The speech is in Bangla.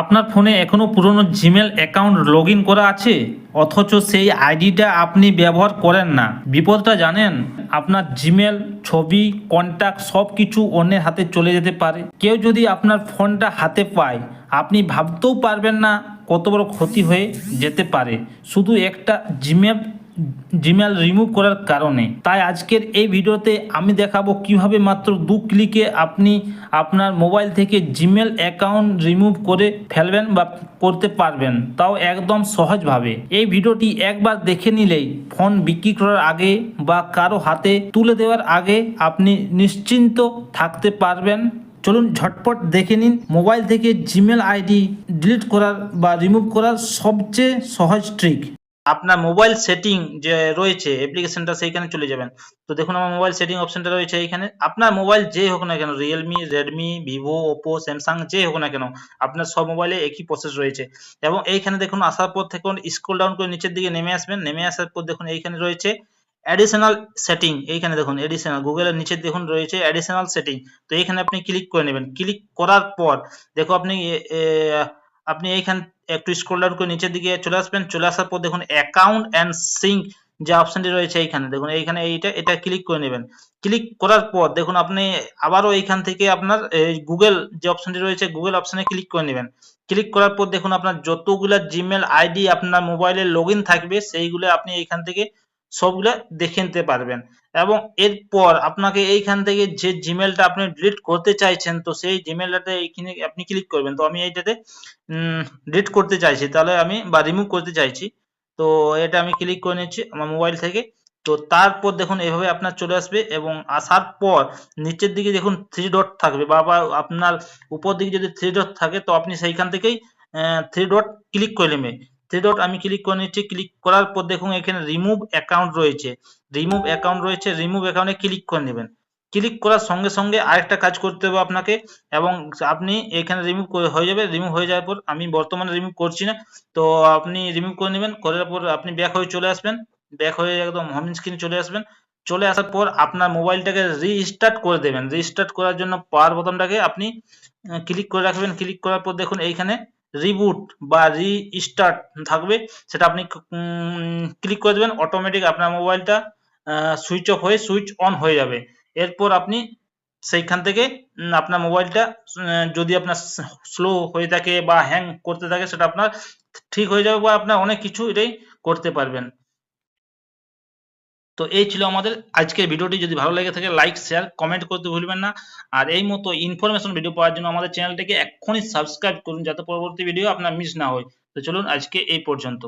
আপনার ফোনে এখনও পুরনো জিমেল অ্যাকাউন্ট লগ করা আছে? অথচ সেই আইডিটা আপনি ব্যবহার করেন না। বিপদটা জানেন? আপনার জিমেল, ছবি কন্ট্যাক্ট সব কিছু অন্যের হাতে চলে যেতে পারে। কেউ যদি আপনার ফোনটা হাতে পায়, আপনি ভাবতেও পারবেন না কত বড় ক্ষতি হয়ে যেতে পারে। শুধু একটা জিমেল জিমেল রিমুভ করার কারণে। তাই আজকের এই ভিডিওতে আমি দেখাবো কীভাবে মাত্র দু ক্লিকে আপনি আপনার মোবাইল থেকে জিমেল অ্যাকাউন্ট রিমুভ করে ফেলবেন বা করতে পারবেন। তাও একদম সহজভাবে। এই ভিডিওটি একবার দেখে নিলেই ফোন বিক্রি করার আগে বা কারও হাতে তুলে দেওয়ার আগে আপনি নিশ্চিন্ত থাকতে পারবেন। চলুন ঝটপট দেখে নিন মোবাইল থেকে জিমেল আইডি ডিলিট করার বা রিমুভ করার সবচেয়ে সহজ ট্রিক আপনার মোবাইল সেটিং যে রয়েছে অ্যাপ্লিকেশনটা সেইখানে চলে যাবেন। তো দেখুন, আমার মোবাইল সেটিং অপশনটা রয়েছে এইখানে। আপনার মোবাইল যে হোক না কেন Realme Redmi Vivo Oppo Samsung যে হোক না কেন, আপনার সব মোবাইলে একই প্রসেস রয়েছে। এবং এইখানে দেখুন, আসার পর থেকে স্ক্রল ডাউন করে নিচের দিকে নেমে আসবেন। নেমে আসার পর দেখুন, এইখানে রয়েছে অ্যাডিশনাল সেটিং এইখানে দেখুন এডিশনাল গুগলের নিচে দেখুন রয়েছে অ্যাডিশনাল সেটিং তো এইখানে আপনি ক্লিক করে নেবেন। ক্লিক করার পর, দেখো আপনি আপনি এইখান একটু স্ক্রল ডাউন করে নিচের দিকে চলে আসবেন, চলে আসার পর দেখুন অ্যাকাউন্ট অ্যান্ড সিঙ্ক যে অপশনটি রয়েছে এইখানে, দেখুন এইখানে এইটা, এটা ক্লিক করে নেবেন। ক্লিক করার পর দেখুন আপনি আবারও এইখান থেকে আপনার গুগল যে অপশনটি রয়েছে গুগল অপশনে ক্লিক করে নেবেন। ক্লিক করার পর দেখুন আপনার যতগুলা জিমেল আইডি আপনার মোবাইলে লগ থাকবে, সেইগুলো আপনি এইখান থেকে সবগুলা দেখে নিতে পারবেন। এবং এরপর আপনাকে এইখান থেকে যে জিমেলটা আপনি ডিলিট করতে চাইছেন, তো সেই জিমেলটাতে এইখানে আপনি ক্লিক করবেন। তো আমি এইটাতে ডিলিট করতে চাইছি। তাহলে আমি, বা রিমুভ করতে চাইছি। তো এটা আমি ক্লিক করে নিচ্ছি আমার মোবাইল থেকে। তো তারপর দেখুন এভাবে আপনার চলে আসবে এবং আসার পর নিচের দিকে দেখুন থ্রি ডট থাকবে। বা বা আপনার উপর দিকে যদি থ্রি ডট থাকে, তো আপনি সেইখান থেকেই থ্রি ডট ক্লিক করে নেবেন থ্রি ডট আমি ক্লিক করে নিচ্ছি ক্লিক করার পর দেখুন এখানে রিমুভ অ্যাকাউন্ট রয়েছে। রিমুভ অ্যাকাউন্ট রয়েছে রিমুভ অ্যাকাউন্টে ক্লিক করে নেবেন। ক্লিক করার সঙ্গে সঙ্গে আরেকটা কাজ করতে হবে আপনাকে এবং আপনি এখানে রিমুভ হয়ে যাবে রিমুভ হয়ে যাওয়ার পর আমি বর্তমানে রিমুভ করছি না। তো আপনি রিমুভ করে নেবেন, করার পর আপনি ব্যাক হয়ে চলে আসবেন। ব্যাক হয়ে একদম হোম স্ক্রিনে চলে আসবেন। চলে আসার পর আপনার মোবাইলটাকে রিস্টার্ট করে দেবেন। রিস্টার্ট করার জন্য পাওয়ার বোতামটাকে আপনি ক্লিক করে রাখবেন। ক্লিক করার পর দেখুন এইখানে রিবুট বা রিস্টার্ট থাকবে, সেটা আপনি ক্লিক করে দেবেন অটোমেটিক আপনার মোবাইলটা সুইচ অফ হয়ে সুইচ অন হয়ে যাবে। এরপর আপনি সেইখান থেকে আপনার মোবাইলটা যদি আপনার স্লো হয়ে থাকে বা হ্যাং করতে থাকে, সেটা আপনার ঠিক হয়ে যাবে বা আপনার অনেক কিছু এটাই করতে পারবেন। তো এই ছিল আমাদের আজকের ভিডিওটি। যদি ভালো লেগে থাকে লাইক শেয়ার কমেন্ট করতে ভুলবেন না। আর এই মতো ইনফরমেশন ভিডিও পাওয়ার জন্য আমাদের চ্যানেলটিকে এক্ষুনি সাবস্ক্রাইব করুন, যাতে পরবর্তী ভিডিও আপনার মিস না হয়। তো চলুন আজকে এই পর্যন্ত।